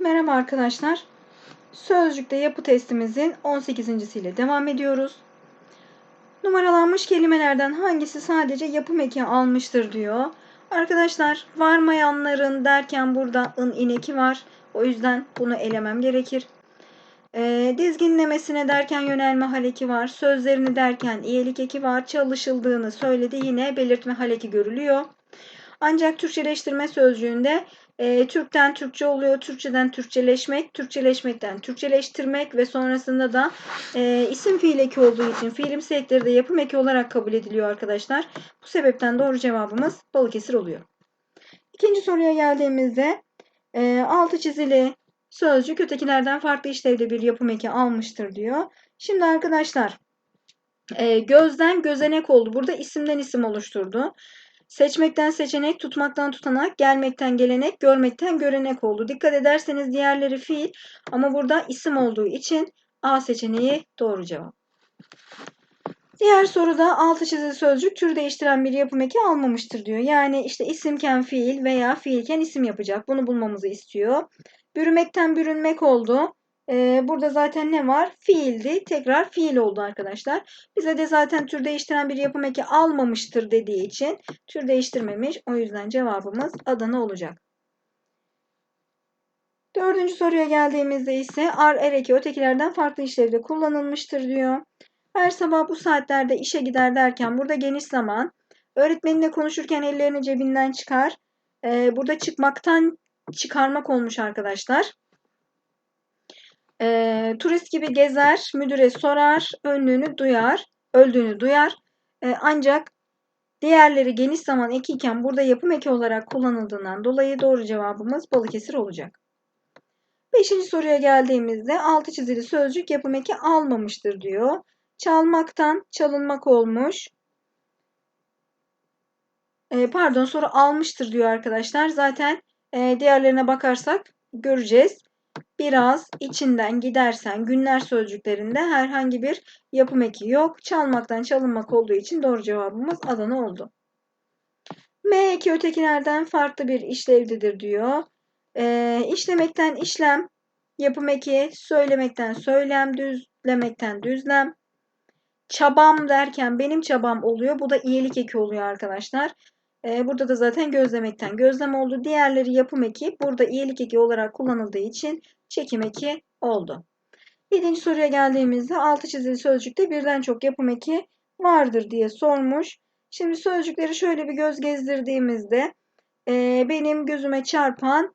Merhaba arkadaşlar. Sözcükte yapı testimizin 18. ile devam ediyoruz. Numaralanmış kelimelerden hangisi sadece yapım eki almıştır diyor. Arkadaşlar varmayanların derken burada ın ineki var. O yüzden bunu elemem gerekir. E, dizginlemesine derken yönelme haleki var. Sözlerini derken iyilik eki var. Çalışıldığını söyledi yine belirtme haleki görülüyor. Ancak Türkçeleştirme sözcüğünde e, Türk'ten Türkçe oluyor, Türkçeden Türkçeleşmek, Türkçeleşmekten Türkçeleştirmek ve sonrasında da e, isim fiil eki olduğu için fiilimsi ekleri de yapım eki olarak kabul ediliyor arkadaşlar. Bu sebepten doğru cevabımız Balıkesir oluyor. İkinci soruya geldiğimizde e, altı çizili sözcük ötekilerden farklı işlevde bir yapım eki almıştır diyor. Şimdi arkadaşlar e, gözden gözenek oldu. Burada isimden isim oluşturdu. Seçmekten seçenek, tutmaktan tutanak, gelmekten gelenek, görmekten görenek oldu. Dikkat ederseniz diğerleri fiil ama burada isim olduğu için A seçeneği doğru cevap. Diğer soruda altı çizili sözcük tür değiştiren bir yapım eki almamıştır diyor. Yani işte isimken fiil veya fiilken isim yapacak. Bunu bulmamızı istiyor. Bürümekten bürünmek oldu. Ee, burada zaten ne var? Fiildi. Tekrar fiil oldu arkadaşlar. Bize de zaten tür değiştiren bir yapım eki almamıştır dediği için tür değiştirmemiş. O yüzden cevabımız Adana olacak. Dördüncü soruya geldiğimizde ise ar er eki ötekilerden farklı işlevde kullanılmıştır diyor. Her sabah bu saatlerde işe gider derken burada geniş zaman. Öğretmeninle konuşurken ellerini cebinden çıkar. Ee, burada çıkmaktan çıkarmak olmuş arkadaşlar. E, turist gibi gezer, müdüre sorar, önlüğünü duyar, öldüğünü duyar. E, ancak diğerleri geniş zaman eki iken burada yapım eki olarak kullanıldığından dolayı doğru cevabımız Balıkesir olacak. Beşinci soruya geldiğimizde altı çizili sözcük yapım eki almamıştır diyor. Çalmaktan çalınmak olmuş. E, pardon soru almıştır diyor arkadaşlar. Zaten e, diğerlerine bakarsak göreceğiz biraz, içinden, gidersen, günler sözcüklerinde herhangi bir yapım eki yok. Çalmaktan çalınmak olduğu için doğru cevabımız Adana oldu. M eki ötekilerden farklı bir işlevlidir diyor. E, işlemekten işlem, yapım eki, söylemekten söylem, düzlemekten düzlem. Çabam derken benim çabam oluyor. Bu da iyilik eki oluyor arkadaşlar. Ee, burada da zaten gözlemekten gözlem oldu. Diğerleri yapım eki. Burada iyilik eki olarak kullanıldığı için çekim eki oldu. Yedinci soruya geldiğimizde altı çizili sözcükte birden çok yapım eki vardır diye sormuş. Şimdi sözcükleri şöyle bir göz gezdirdiğimizde e, benim gözüme çarpan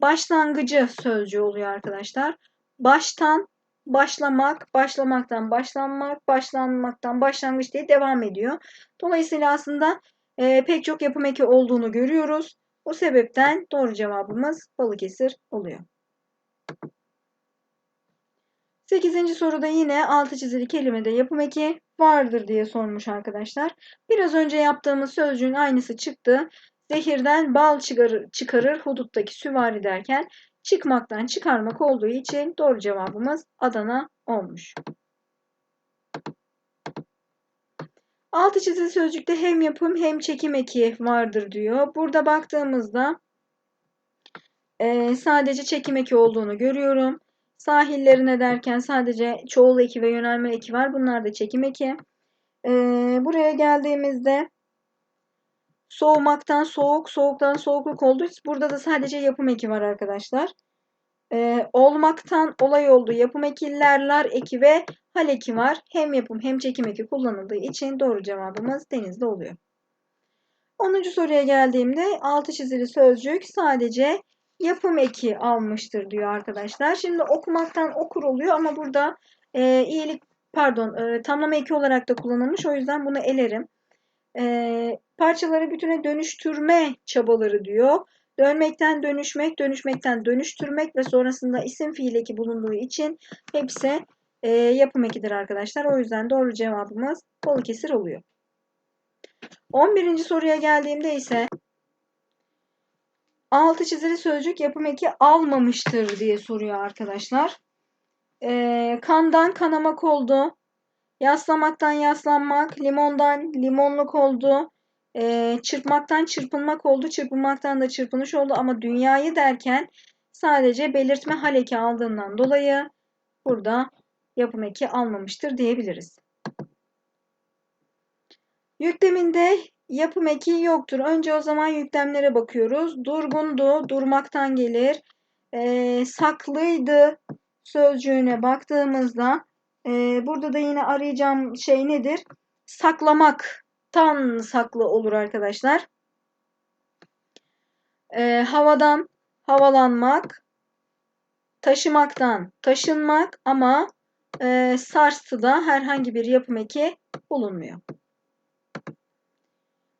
başlangıcı sözcüğü oluyor arkadaşlar. Baştan başlamak, başlamaktan başlanmak, başlanmaktan başlangıç diye devam ediyor. Dolayısıyla aslında e, pek çok yapım eki olduğunu görüyoruz. O sebepten doğru cevabımız Balıkesir oluyor. 8. soruda yine altı çizili kelimede yapım eki vardır diye sormuş arkadaşlar. Biraz önce yaptığımız sözcüğün aynısı çıktı. Zehirden bal çıkarır, çıkarır huduttaki süvari derken çıkmaktan çıkarmak olduğu için doğru cevabımız Adana olmuş. Altı çizili sözcükte hem yapım hem çekim eki vardır diyor. Burada baktığımızda e, sadece çekim eki olduğunu görüyorum. Sahillerine derken sadece çoğul eki ve yönelme eki var. Bunlar da çekim eki. E, buraya geldiğimizde soğumaktan soğuk, soğuktan soğukluk oldu. Burada da sadece yapım eki var arkadaşlar. E, olmaktan olay oldu. Yapım ekillerler eki ve hal eki var. Hem yapım hem çekim eki kullanıldığı için doğru cevabımız denizde oluyor. 10. soruya geldiğimde altı çizili sözcük sadece yapım eki almıştır diyor arkadaşlar. Şimdi okumaktan okur oluyor ama burada e, iyilik pardon e, tamlama eki olarak da kullanılmış. O yüzden bunu elerim. E, parçaları bütüne dönüştürme çabaları diyor. Dönmekten dönüşmek, dönüşmekten dönüştürmek ve sonrasında isim fiil eki bulunduğu için hepsi e, yapım ekidir arkadaşlar. O yüzden doğru cevabımız Balıkesir oluyor. 11. soruya geldiğimde ise altı çizili sözcük yapım eki almamıştır diye soruyor arkadaşlar. E, kandan kanamak oldu. Yaslamaktan yaslanmak, limondan limonluk oldu. E, çırpmaktan çırpınmak oldu, çırpınmaktan da çırpınış oldu ama dünyayı derken sadece belirtme hal eki aldığından dolayı burada yapım eki almamıştır diyebiliriz. Yükleminde yapım eki yoktur. Önce o zaman yüklemlere bakıyoruz. Durgundu, durmaktan gelir. E, saklıydı sözcüğüne baktığımızda e, burada da yine arayacağım şey nedir? Saklamaktan saklı olur arkadaşlar. E, havadan havalanmak, taşımaktan taşınmak ama e, sarsıda herhangi bir yapım eki bulunmuyor.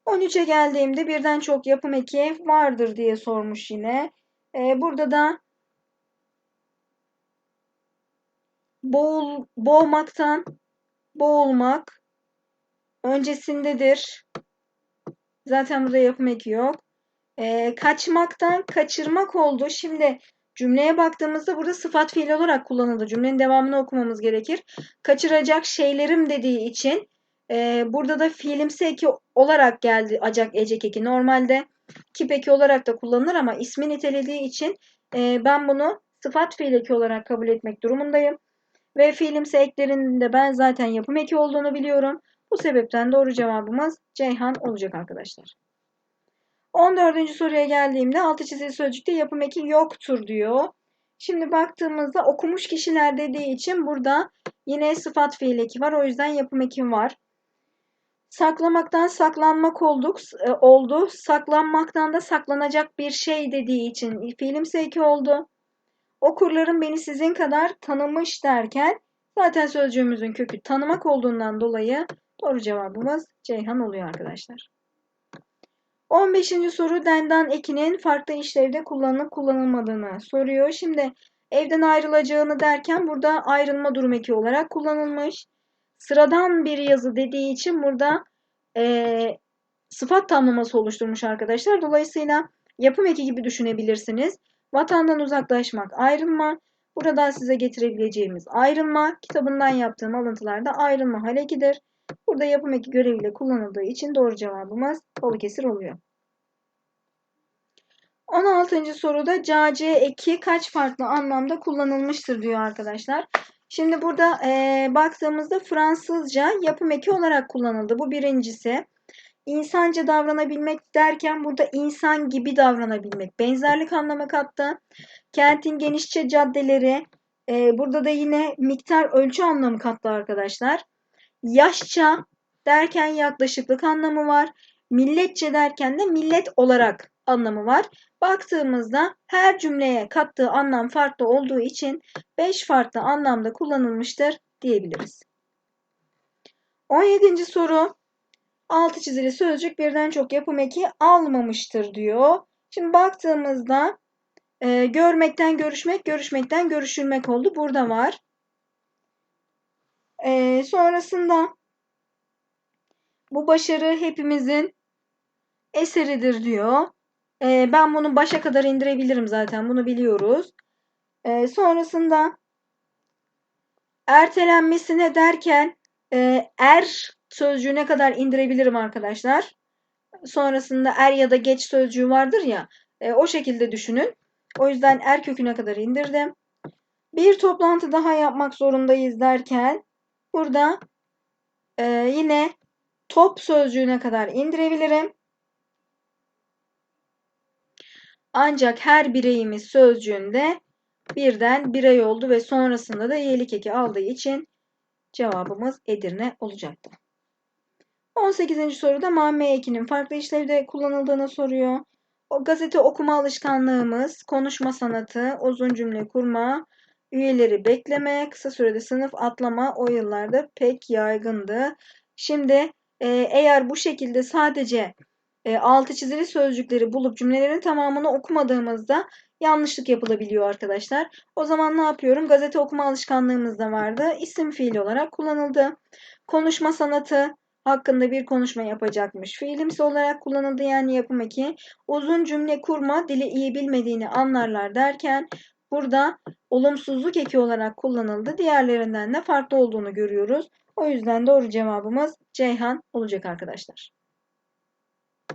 13'e geldiğimde birden çok yapım eki vardır diye sormuş yine. Ee, burada da boğul, boğmaktan boğulmak öncesindedir. Zaten burada yapım eki yok. Ee, kaçmaktan kaçırmak oldu. Şimdi cümleye baktığımızda burada sıfat fiil olarak kullanıldı. Cümlenin devamını okumamız gerekir. Kaçıracak şeylerim dediği için e, burada da fiilimsi eki olarak geldi acak ecek eki. Normalde kip eki olarak da kullanılır ama ismi nitelediği için e, ben bunu sıfat fiil eki olarak kabul etmek durumundayım. Ve fiilimsi eklerinin de ben zaten yapım eki olduğunu biliyorum. Bu sebepten doğru cevabımız Ceyhan olacak arkadaşlar. 14. soruya geldiğimde altı çizili sözcükte yapım eki yoktur diyor. Şimdi baktığımızda okumuş kişiler dediği için burada yine sıfat fiil eki var. O yüzden yapım eki var. Saklamaktan saklanmak olduk, e, oldu. Saklanmaktan da saklanacak bir şey dediği için fiilim eki oldu. Okurlarım beni sizin kadar tanımış derken zaten sözcüğümüzün kökü tanımak olduğundan dolayı doğru cevabımız Ceyhan oluyor arkadaşlar. 15. soru dendan ekinin farklı işlevde kullanılıp kullanılmadığını soruyor. Şimdi evden ayrılacağını derken burada ayrılma durum eki olarak kullanılmış sıradan bir yazı dediği için burada e, sıfat tamlaması oluşturmuş arkadaşlar. Dolayısıyla yapım eki gibi düşünebilirsiniz. Vatandan uzaklaşmak, ayrılma. Burada size getirebileceğimiz ayrılma. Kitabından yaptığım alıntılarda ayrılma hal ekidir. Burada yapım eki göreviyle kullanıldığı için doğru cevabımız Balıkesir oluyor. 16. soruda cac eki kaç farklı anlamda kullanılmıştır diyor arkadaşlar. Şimdi burada e, baktığımızda Fransızca yapım eki olarak kullanıldı. Bu birincisi. İnsanca davranabilmek derken burada insan gibi davranabilmek. Benzerlik anlamı kattı. Kentin genişçe caddeleri. E, burada da yine miktar ölçü anlamı kattı arkadaşlar. Yaşça derken yaklaşıklık anlamı var. Milletçe derken de millet olarak anlamı var. Baktığımızda her cümleye kattığı anlam farklı olduğu için 5 farklı anlamda kullanılmıştır diyebiliriz. 17. soru altı çizili sözcük birden çok yapım eki almamıştır diyor. Şimdi baktığımızda e, görmekten görüşmek, görüşmekten görüşülmek oldu. Burada var. E, sonrasında bu başarı hepimizin eseridir diyor. E, ben bunu başa kadar indirebilirim zaten. Bunu biliyoruz. E, sonrasında ertelenmesine derken e, er sözcüğüne kadar indirebilirim arkadaşlar. Sonrasında er ya da geç sözcüğü vardır ya. E, o şekilde düşünün. O yüzden er köküne kadar indirdim. Bir toplantı daha yapmak zorundayız derken burada e, yine top sözcüğüne kadar indirebilirim. Ancak her bireyimiz sözcüğünde birden birey oldu ve sonrasında da iyilik eki aldığı için cevabımız Edirne olacaktı. 18. soruda mamme ekinin farklı işlevde kullanıldığını soruyor. O gazete okuma alışkanlığımız, konuşma sanatı, uzun cümle kurma, üyeleri bekleme, kısa sürede sınıf atlama o yıllarda pek yaygındı. Şimdi e, eğer bu şekilde sadece e, altı çizili sözcükleri bulup cümlelerin tamamını okumadığımızda yanlışlık yapılabiliyor arkadaşlar. O zaman ne yapıyorum? Gazete okuma alışkanlığımız da vardı. İsim fiil olarak kullanıldı. Konuşma sanatı hakkında bir konuşma yapacakmış. Fiilimsi olarak kullanıldı yani yapım eki. Uzun cümle kurma dili iyi bilmediğini anlarlar derken burada olumsuzluk eki olarak kullanıldı. Diğerlerinden de farklı olduğunu görüyoruz. O yüzden doğru cevabımız Ceyhan olacak arkadaşlar.